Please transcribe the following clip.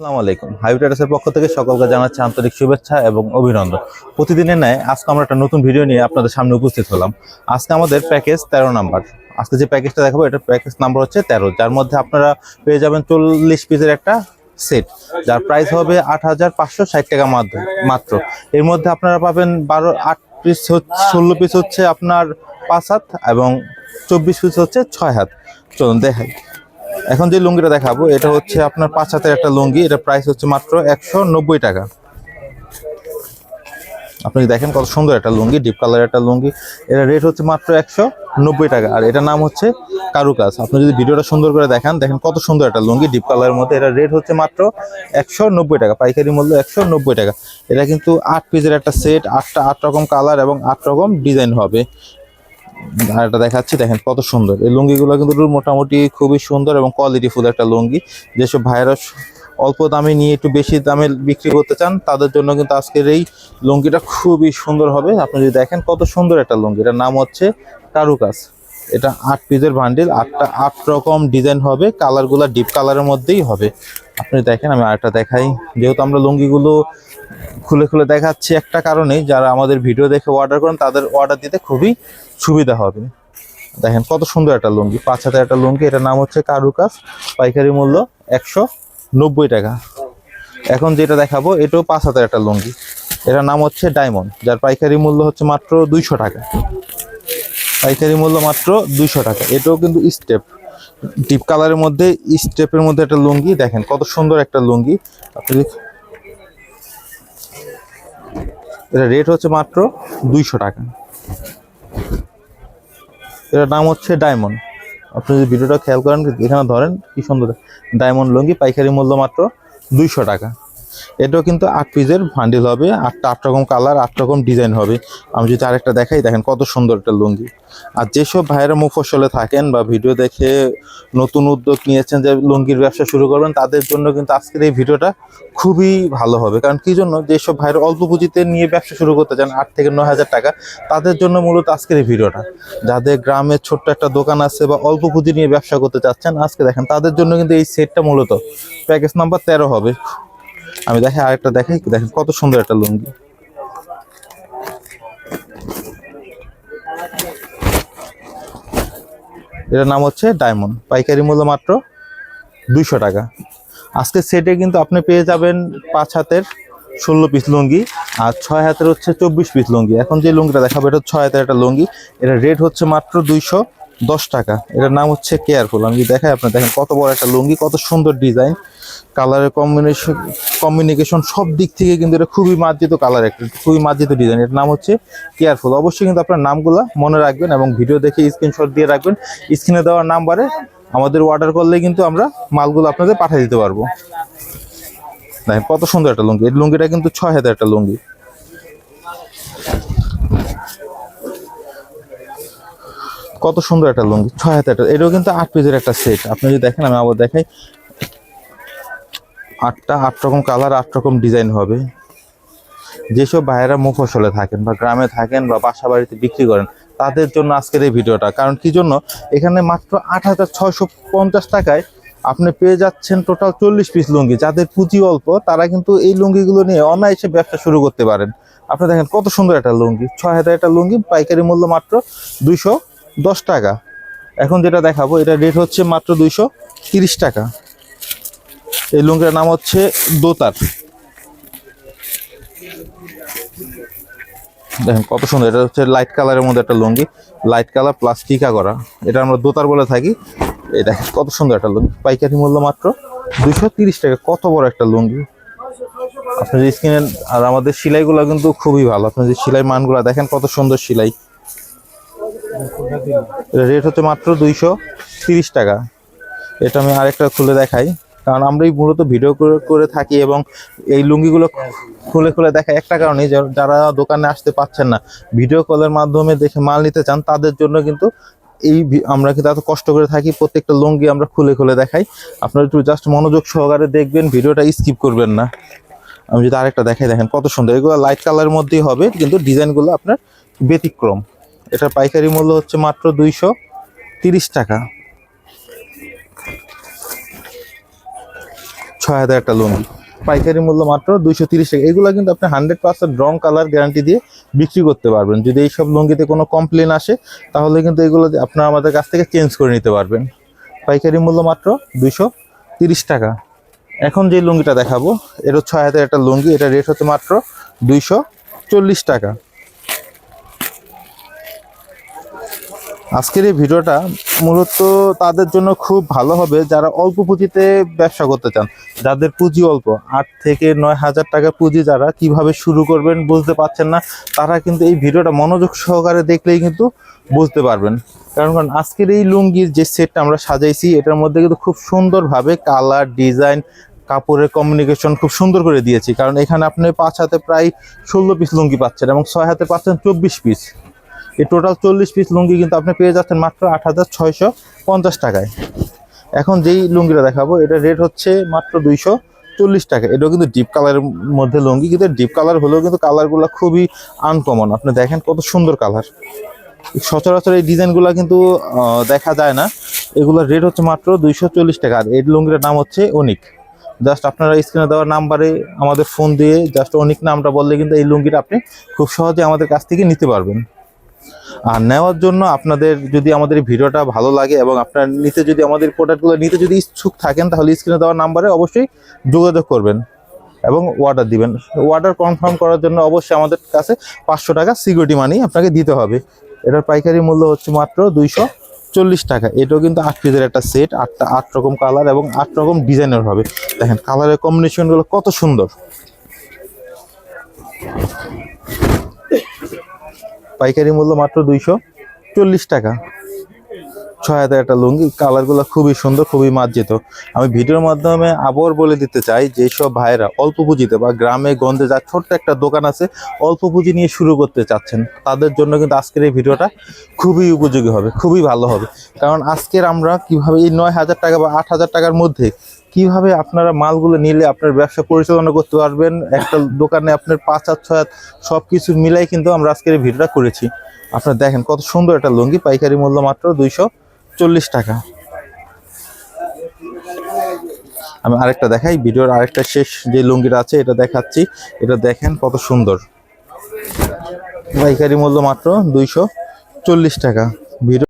আসসালামু আলাইকুম। হাইব্রিডাসের পক্ষ থেকে সকলকে জানাচ্ছি আন্তরিক শুভেচ্ছা এবং অভিনন্দন। প্রতিদিনের ন্যায় আজকে আমরা একটা নতুন ভিডিও নিয়ে আপনাদের সামনে উপস্থিত হলাম। আজকে আমাদের প্যাকেজ তেরো নাম্বার। আজকে যে প্যাকেজটা দেখাবো এটা প্যাকেজ নাম্বার হচ্ছে তেরো, যার মধ্যে আপনারা পেয়ে যাবেন চল্লিশ পিসের একটা সেট, যার প্রাইস হবে আট হাজার পাঁচশো ষাট টাকা মাত্র এর মধ্যে আপনারা পাবেন বারো, আট পিস ষোলো পিস হচ্ছে আপনার পাঁচ হাত এবং চব্বিশ পিস হচ্ছে ছয় হাত। চলুন দেখাই। এখন যে লুঙ্গিটা দেখাবো, এটা হচ্ছে আপনার পাঁচ হাতের একটা লুঙ্গি। এটা প্রাইস হচ্ছে মাত্র একশো নব্বই টাকা। আপনি দেখেন কত সুন্দর একটা লুঙ্গি ডিপ কালার একটা লুঙ্গি। এটা রেট হচ্ছে মাত্র একশো নব্বই টাকা। আর এটার নাম হচ্ছে কারুকাজ। আপনি যদি ভিডিওটা সুন্দর করে দেখান, দেখেন কত সুন্দর একটা লুঙ্গি ডিপ কালারের মধ্যে। এটা রেট হচ্ছে মাত্র একশো নব্বই টাকা। পাইকারি মূল্য একশো নব্বই টাকা। এটা কিন্তু আট পিসের একটা সেট আটটা আট রকম কালার এবং আট রকম ডিজাইন হবে। আর দেখাচ্ছি, দেখেন কত সুন্দর। এই লুঙ্গিগুলো কিন্তু মোটামুটি খুবই সুন্দর এবং কোয়ালিটি ফুল একটা লুঙ্গি। যেসব ভাইরাস অল্প দামে নিয়ে একটু বেশি দামে বিক্রি করতে চান, তাদের জন্য কিন্তু আজকের এই লুঙ্গিটা খুবই সুন্দর হবে। আপনি যদি দেখেন কত সুন্দর একটা লুঙ্গি, এটার নাম হচ্ছে কারুকাজ। এটা আট পিসের বান্ডিল আটটা, আট রকম ডিজাইন হবে কালারগুলো ডিপ কালারের মধ্যেই হবে। আপনি দেখেন, আমি আরেকটা দেখাই। যেহেতু আমরা লুঙ্গিগুলো খুলে খুলে দেখাচ্ছি একটা কারণেই যারা আমাদের ভিডিও দেখে অর্ডার করেন, তাদের অর্ডার দিতে খুবই সুবিধা হবে। দেখেন, কত সুন্দর একটা লুঙ্গি, পাঁচ হাজার একটা লুঙ্গি, এটার নাম হচ্ছে কারুকাজ, পাইকারি মূল্য একশো নব্বই টাকা। এখন যেটা দেখাবো, এটাও পাঁচ হাজার একটা লুঙ্গি। এটার নাম হচ্ছে ডায়মন্ড, যার পাইকারি মূল্য হচ্ছে মাত্র দুইশো টাকা। পাইকারি মূল্য মাত্র দুইশো টাকা। এটাও কিন্তু স্টেপ ডিপ কালারের মধ্যে স্টেপের মধ্যে একটা লুঙ্গি, দেখেন কত সুন্দর একটা লুঙ্গি। আপনি এটা রেট হচ্ছে মাত্র দুইশো টাকা। এটার নাম হচ্ছে ডায়মন্ড আপনি যদি ভিডিওটা খেয়াল করেন, এখানে ধরেন কি সুন্দর। ডায়মন্ড লুঙ্গি, পাইকারি মূল্য মাত্র দুইশো টাকা। এটাও কিন্তু আট পিসের ভান্ডিল হবে, আটটা আট রকম কালার আট রকম ডিজাইন হবে। আমি যদি আরেকটা দেখাই, দেখেন কত সুন্দর একটা লুঙ্গি। আর যেসব ভাইয়েরা মুফসলে থাকেন বা ভিডিও দেখে নতুন উদ্যোগ নিয়েছেন যে লুঙ্গির ব্যবসা শুরু করবেন, তাদের জন্য কিন্তু আজকের এই ভিডিওটা খুবই ভালো হবে। কারণ কি জন্য? যেসব ভাইয়েরা অল্প পুঁজিতে নিয়ে ব্যবসা শুরু করতে চান, আট থেকে নয় হাজার টাকা, তাদের জন্য মূলত আজকের এই ভিডিওটা। যাদের গ্রামে ছোট্ট একটা দোকান আছে বা অল্প পুঁজি নিয়ে ব্যবসা করতে চাচ্ছেন, আজকে দেখেন তাদের জন্য কিন্তু এই সেটটা মূলত। প্যাকেজ নাম্বার তেরো হবে। আমি দেখে আরেকটা দেখাই দেখেন কত সুন্দর একটা লুঙ্গি। এটার নাম হচ্ছে ডায়মন্ড, পাইকারি মূল্য মাত্র দুইশো টাকা। আজকের সেটে কিন্তু আপনি পেয়ে যাবেন পাঁচ হাতের ষোলো পিস লুঙ্গি, আর ছয় হাতের হচ্ছে চব্বিশ পিস লুঙ্গি। এখন যে লুঙ্গিটা দেখাবো, এটা ছয় হাতের একটা লুঙ্গি। এটা রেট হচ্ছে মাত্র দুইশো দশ টাকা। এটার নাম হচ্ছে কেয়ারফুল আমি দেখাই আপনার দেখেন কত বড় একটা লুঙ্গি, কত সুন্দর ডিজাইন কালারের কম্বিনেশন কমিউনিকেশন সব দিক থেকে কিন্তু এটা খুবই মার্জিত কালার একটা খুবই মার্জিত ডিজাইন এটার নাম হচ্ছে কেয়ারফুল অবশ্যই কিন্তু আপনার নামগুলো মনে রাখবেন এবং ভিডিও দেখে স্ক্রিনশট দিয়ে রাখবেন। স্ক্রিনে দেওয়ার নাম্বারে আমাদের অর্ডার করলে কিন্তু আমরা মালগুলো আপনাদের পাঠিয়ে দিতে পারব। দেখেন কত সুন্দর একটা লুঙ্গি। এই লুঙ্গিটা কিন্তু ছয় হাজার একটা লুঙ্গি। কত সুন্দর একটা লুঙ্গি, ছয় হাতে একটা, এটাও কিন্তু আট পিসের একটা সেট আপনি যদি দেখেন, আমি আবার দেখাই। আটটা, আট রকম কালার আট রকম ডিজাইন হবে। যেসব ভাইয়েরা মুখোশলে থাকেন বা গ্রামে থাকেন বা বাসা বাড়িতে বিক্রি করেন, তাদের জন্য আজকের এই ভিডিওটা কারণ কি জন্য? এখানে মাত্র আট হাজার ছয়শো পঞ্চাশ টাকায় আপনি পেয়ে যাচ্ছেন টোটাল চল্লিশ পিস লুঙ্গি। যাদের পুঁজি অল্প, তারা কিন্তু এই লুঙ্গিগুলো নিয়ে অনায়াসে ব্যবসা শুরু করতে পারেন। আপনি দেখেন কত সুন্দর একটা লুঙ্গি, ছয় হাজার একটা লুঙ্গি, পাইকারি মূল্য মাত্র দুইশো দশ টাকা। এখন যেটা দেখাবো, এটা রেট হচ্ছে মাত্র দুইশো তিরিশ টাকা। এই লুঙ্গির নাম হচ্ছে দোতার। দেখেন কত সুন্দর, এটা হচ্ছে লাইট কালারের মধ্যে একটা লুঙ্গি। লাইট কালার প্লাস টিকা করা। এটা আমরা দোতার বলে থাকি। এই দেখেন কত সুন্দর একটা লুঙ্গি। পাইকারি মূল্য মাত্র দুইশো টাকা। কত বড় একটা লুঙ্গি। আপনার স্কিনের আর আমাদের সেলাইগুলো কিন্তু খুবই ভালো। আপনার যে সেলাই মানগুলো, দেখেন কত সুন্দর সেলাই। রেট হচ্ছে মাত্র দুইশো তিরিশ টাকা। এটা আমি আরেকটা খুলে দেখাই। কারণ আমরাই মূলত ভিডিও করে থাকি এবং এই লুঙ্গিগুলো খুলে খুলে দেখা একটা কারণে যারা দোকানে আসতে পাচ্ছেন না ভিডিও কলের মাধ্যমে দেখে মাল নিতে চান, তাদের জন্য কিন্তু এই আমরা কিন্তু এত কষ্ট করে থাকি, প্রত্যেকটা লুঙ্গি আমরা খুলে খুলে দেখাই। আপনারা একটু জাস্ট মনোযোগ সহকারে দেখবেন ভিডিওটা স্কিপ করবেন না। আমি যদি আরেকটা দেখাই দেখেন, কত সুন্দর। এগুলো লাইট কালারের মধ্যেই হবে, কিন্তু ডিজাইনগুলো আপনার ব্যতিক্রম। এটার পাইকারি মূল্য হচ্ছে মাত্র দুইশো তিরিশ টাকা। ছয় হাজার একটা লুঙ্গি পাইকারি মূল্য মাত্র দুইশো তিরিশ টাকা। এগুলো কিন্তু আপনি হান্ড্রেড পার্সেন্ট রং কালার গ্যারান্টি দিয়ে বিক্রি করতে পারবেন। যদি এইসব লুঙ্গিতে কোনো কমপ্লেন আসে, তাহলে কিন্তু এগুলো আপনারা আমাদের কাছ থেকে চেঞ্জ করে নিতে পারবেন। পাইকারি মূল্য মাত্র দুইশো তিরিশ টাকা। এখন যে লুঙ্গিটা দেখাবো এটা ছয় হাজার একটা লুঙ্গি। এটা রেট হচ্ছে মাত্র দুইশো চল্লিশ টাকা। আজকের এই ভিডিওটা মূলত তাদের জন্য খুব ভালো হবে যারা অল্প পুঁজিতে ব্যবসা করতে চান। যাদের পুঁজি অল্প, আট থেকে নয় হাজার টাকা পুঁজি যারা কীভাবে শুরু করবেন বুঝতে পারছেন না, তারা কিন্তু এই ভিডিওটা মনোযোগ সহকারে দেখলেই কিন্তু বুঝতে পারবেন। কারণ কারণ আজকের এই লুঙ্গির যে সেটটা আমরা সাজাইছি, এটার মধ্যে কিন্তু খুব সুন্দরভাবে কালার, ডিজাইন, কাপড়ের কমিউনিকেশন খুব সুন্দর করে দিয়েছি। কারণ এখানে আপনি পাঁচ হাতে প্রায় ষোলো পিস লুঙ্গি পাচ্ছেন এবং ছয় হাতে পাচ্ছেন চব্বিশ পিস এই টোটাল চল্লিশ পিস লুঙ্গি কিন্তু আপনি পেয়ে যাচ্ছেন মাত্র আট হাজার ছয়শো পঞ্চাশ টাকায়। এখন যেই লুঙ্গিটা দেখাবো, এটা রেট হচ্ছে মাত্র দুইশো চল্লিশ টাকা। এটাও কিন্তু ডিপ কালারের মধ্যে লুঙ্গি, কিন্তু ডিপ কালার হলেও কিন্তু কালারগুলো খুবই আনকমন আপনি দেখেন কত সুন্দর কালার সচরাচর এই ডিজাইনগুলো কিন্তু দেখা যায় না। এগুলোর রেট হচ্ছে মাত্র দুইশো চল্লিশ টাকা। আর এই লুঙ্গিটার নাম হচ্ছে অনিক জাস্ট আপনারা স্ক্রিনে দেওয়ার নাম্বারে আমাদের ফোন দিয়ে জাস্ট অনিক নামটা বললে কিন্তু এই লুঙ্গিটা আপনি খুব সহজে আমাদের কাছ থেকে নিতে পারবেন। আর নেওয়ার জন্য আপনাদের যদি আমাদের ভিডিওটা ভালো লাগে এবং আপনার নিতে যদি আমাদের প্রোডাক্টগুলো নিতে যদি ইচ্ছুক থাকেন, তাহলে স্ক্রিনে দেওয়ার নাম্বারে অবশ্যই যোগাযোগ করবেন এবং অর্ডার দিবেন। অর্ডার কনফার্ম করার জন্য অবশ্যই আমাদের কাছে পাঁচশো টাকা সিকিউরিটি মানি আপনাকে দিতে হবে। এটার পাইকারি মূল্য হচ্ছে মাত্র দুইশো চল্লিশ টাকা। এটাও কিন্তু আট পিসের একটা সেট আটটা আট রকম কালার এবং আট রকম ডিজাইনের হবে। দেখেন কালারের কম্বিনেশনগুলো কত সুন্দর। পাইকারি মূল্য মাত্র দুইশো চল্লিশ টাকা। ছয় হাজার একটা লুঙ্গি। কালারগুলো খুবই সুন্দর, খুবই মার্জিত। আমি ভিডিওর মাধ্যমে আবার বলে দিতে চাই যে সব ভাইয়েরা অল্প পুঁজিতে বা গ্রামে গন্ধে যা ছোট্ট একটা দোকান আছে, অল্প পুঁজি নিয়ে শুরু করতে চাচ্ছেন, তাদের জন্য কিন্তু আজকের এই ভিডিওটা খুবই উপযোগী হবে, খুবই ভালো হবে। কারণ আজকের আমরা কীভাবে এই নয় হাজার টাকা বা আট হাজার টাকার মধ্যে কীভাবে আপনারা মালগুলো নিলে আপনার ব্যবসা পরিচালনা করতে পারবেন, একটা দোকানে আপনার পাঁচ হাত, ছয় সব কিছু মিলাই কিন্তু আমরা আজকের এই ভিডিওটা করেছি। আপনারা দেখেন কত সুন্দর একটা লুঙ্গি, পাইকারি মূল্য মাত্র দুইশো চল্লিশ টাকা। আমি আরেকটা দেখাই, ভিডিওর আরেকটা শেষ যে লুঙ্গিটা আছে, এটা দেখাচ্ছি। এটা দেখেন কত সুন্দর। পাইকারি মূল্য মাত্র দুইশো চল্লিশ টাকা। ভিডিও